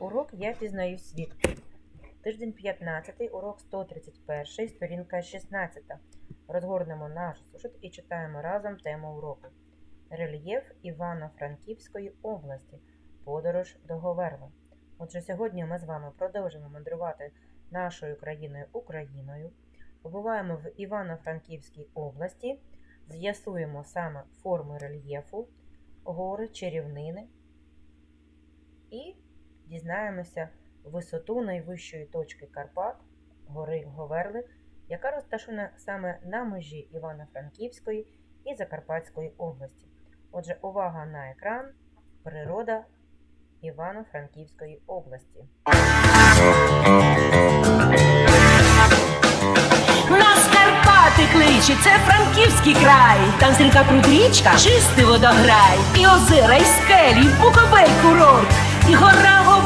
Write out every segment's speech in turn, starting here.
Урок Я пізнаю світ. Тиждень 15, урок 131, сторінка 16. Розгорнемо наш зошит і читаємо разом тему уроку. Рельєф Івано-Франківської області. Подорож до Говерла. Отже, сьогодні ми з вами продовжимо мандрувати нашою країною Україною. Побуваємо в Івано-Франківській області, з'ясуємо саме форми рельєфу, гори, чарівнини і дізнаємося висоту найвищої точки Карпат, гори Говерли, яка розташована саме на межі Івано-Франківської і Закарпатської області. Отже, увага на екран, природа Івано-Франківської області. Нас Карпати кличе, це Франківський край. Там стрімка пруд річка, чистий водограй. І озера, і скелі, і буковель курорт, і гора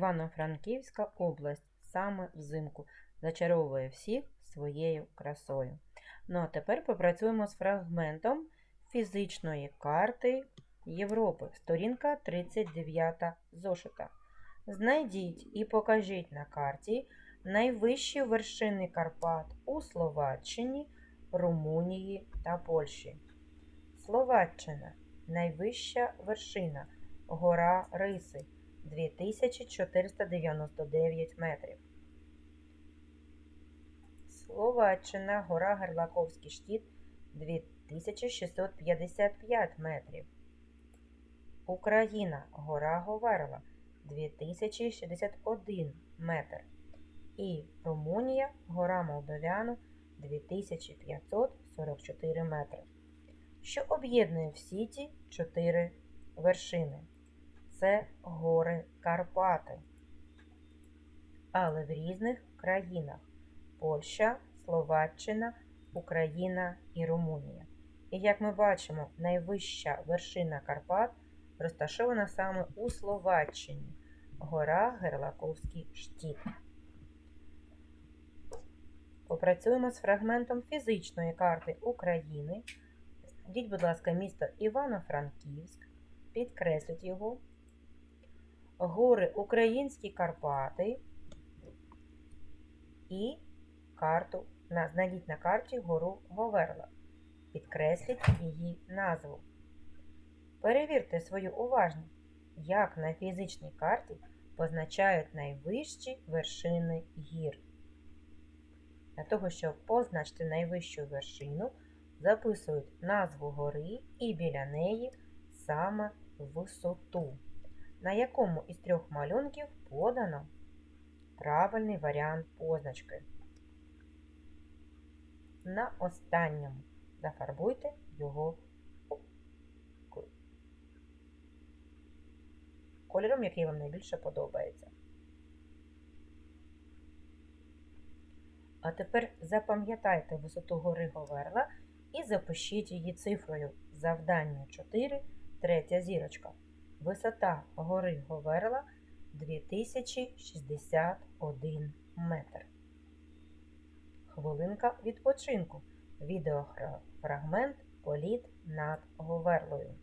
Івано-Франківська область саме взимку зачаровує всіх своєю красою. Ну а тепер попрацюємо з фрагментом фізичної карти Європи, сторінка 39 зошита. Знайдіть і покажіть на карті найвищі вершини Карпат у Словаччині, Румунії та Польщі. Словаччина найвища вершина гора Риси 2499 метрів. Словаччина, гора Герлаковський штіт 2655 метрів. Україна, гора Говерла 2061 метр. І Румунія, гора Молдовяну 2544 метри. Що об'єднує всі ці чотири вершини? Це гори Карпати, але в різних країнах Польща, Словаччина, Україна і Румунія. І як ми бачимо, найвища вершина Карпат розташована саме у Словаччині гора Герлаковський штіт. Попрацюємо з фрагментом фізичної карти України. Діть, будь ласка, місто Івано-Франківськ, підкресліть його гори Українські Карпати і карту. Знайдіть на карті гору Говерла. Підкресліть її назву. Перевірте свою уважність, як на фізичній карті позначають найвищі вершини гір. Для того, щоб позначити найвищу вершину, записують назву гори і біля неї саме висоту на якому із трьох малюнків подано правильний варіант позначки. На останньому зафарбуйте його кольором, який вам найбільше подобається. А тепер запам'ятайте висоту гори Говерла і запишіть її цифрою завдання 4, третя зірочка. Висота гори Говерла 2061 метр. Хвилинка відпочинку. Відеофрагмент Політ над Говерлою.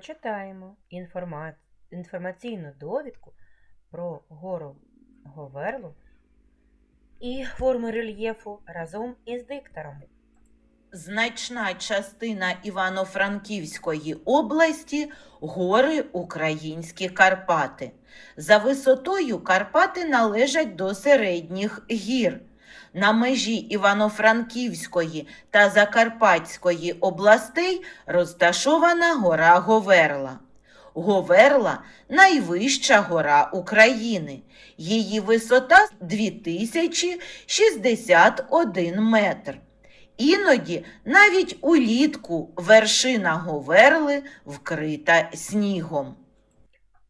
Прочитаємо інформа... інформаційну довідку про гору Говерлу і форми рельєфу разом із диктором. Значна частина Івано-Франківської області гори Українські Карпати. За висотою Карпати належать до середніх гір. На межі Івано-Франківської та Закарпатської областей розташована гора Говерла. Говерла найвища гора України. Її висота 2061 метр. Іноді навіть улітку вершина Говерли вкрита снігом.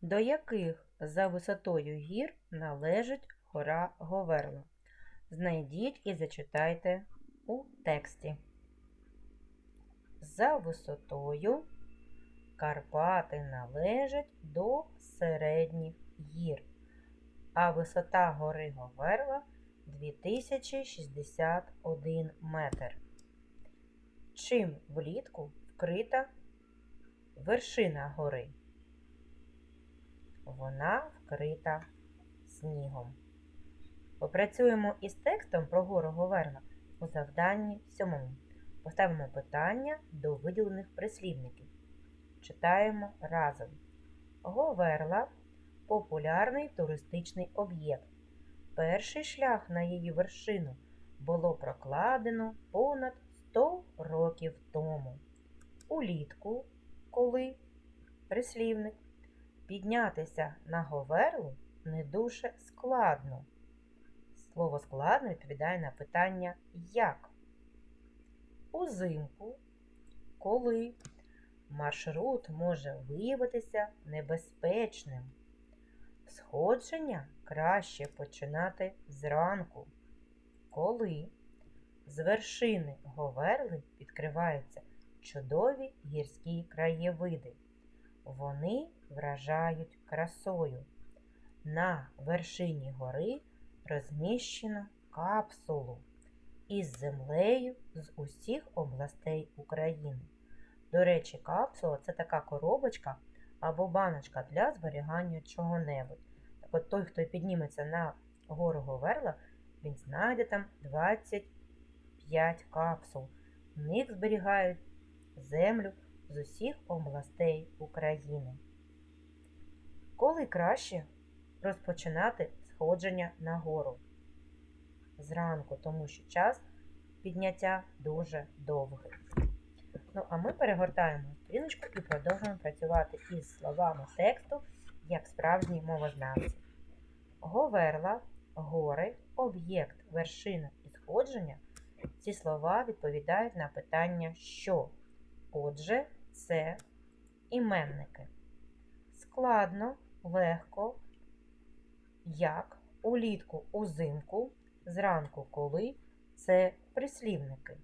До яких за висотою гір належить гора Говерла? Знайдіть і зачитайте у тексті. За висотою Карпати належать до середніх гір, а висота гори Говерла 2061 метр. Чим влітку вкрита вершина гори? Вона вкрита снігом. Попрацюємо із текстом про гору Говерла у завданні сьомому. Поставимо питання до виділених прислівників. Читаємо разом. Говерла популярний туристичний об'єкт. Перший шлях на її вершину було прокладено понад 100 років тому. Улітку, коли прислівник, піднятися на Говерлу не дуже складно. Слово складно відповідає на питання як. Узимку, коли маршрут може виявитися небезпечним. Сходження краще починати зранку, коли з вершини Говерли відкриваються чудові гірські краєвиди. Вони вражають красою. На вершині гори розміщено капсулу із землею з усіх областей України. До речі, капсула це така коробочка або баночка для зберігання чого-небудь. Так от той, хто підніметься на гору Говерла, він знайде там 25 капсул. В них зберігають землю з усіх областей України. Коли краще розпочинати сходження на гору? Зранку, тому що час підняття дуже довгий. Ну, а ми перегортаємо стрілочку і продовжуємо працювати із словами тексту як справжні мовознавці. Говерла, гори, об'єкт, вершина і сходження. Ці слова відповідають на питання що. Отже, це іменники. Складно, легко, як, улітку, узимку, зранку, коли це прислівники.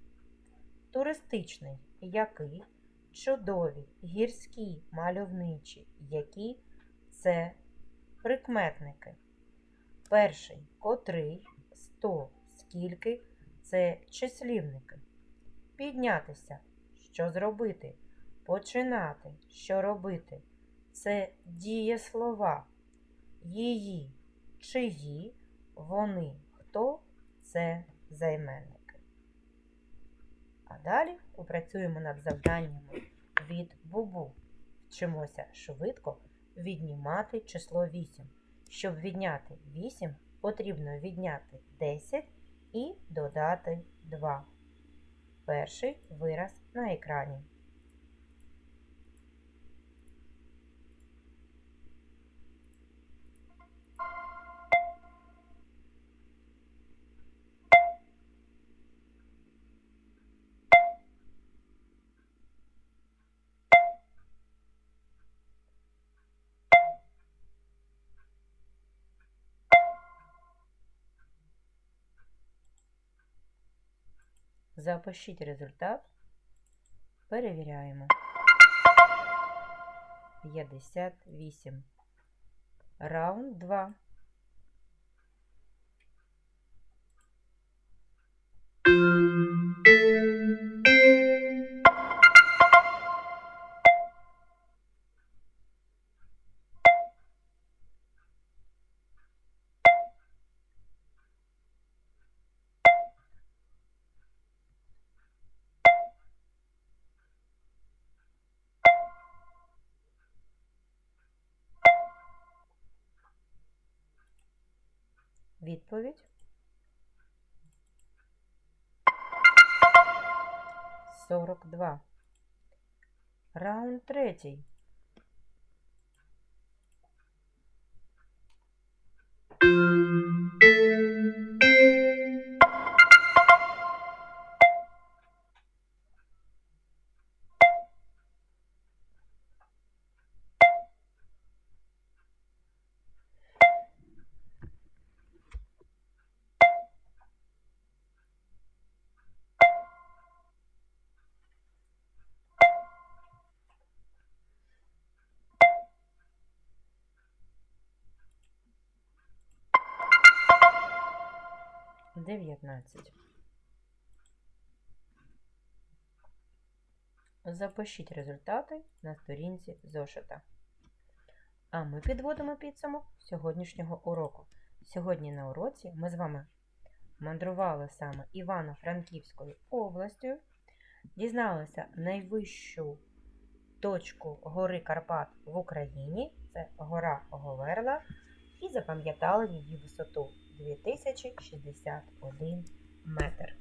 Туристичний який, чудові, гірські, мальовничі, які це прикметники. Перший котрий, сто, скільки це числівники. Піднятися, що зробити, починати, що робити. Це дієслова. Її, чиї, вони, хто це займенники. А далі попрацюємо над завданнями від бубу. Вчимося швидко віднімати число 8. Щоб відняти 8, потрібно відняти 10 і додати 2. Перший вираз на екрані. Запишіть результат. Перевіряємо. 58. Раунд 2. Відповідь. Сорок два. Раунд третій. Дев'ятнадцять. Запишіть результати на сторінці зошита. А ми підводимо підсумок сьогоднішнього уроку. Сьогодні на уроці ми з вами мандрували саме Івано-Франківською областю, дізналися найвищу точку гори Карпат в Україні це гора Говерла, і запам'ятали її висоту 2061 метр.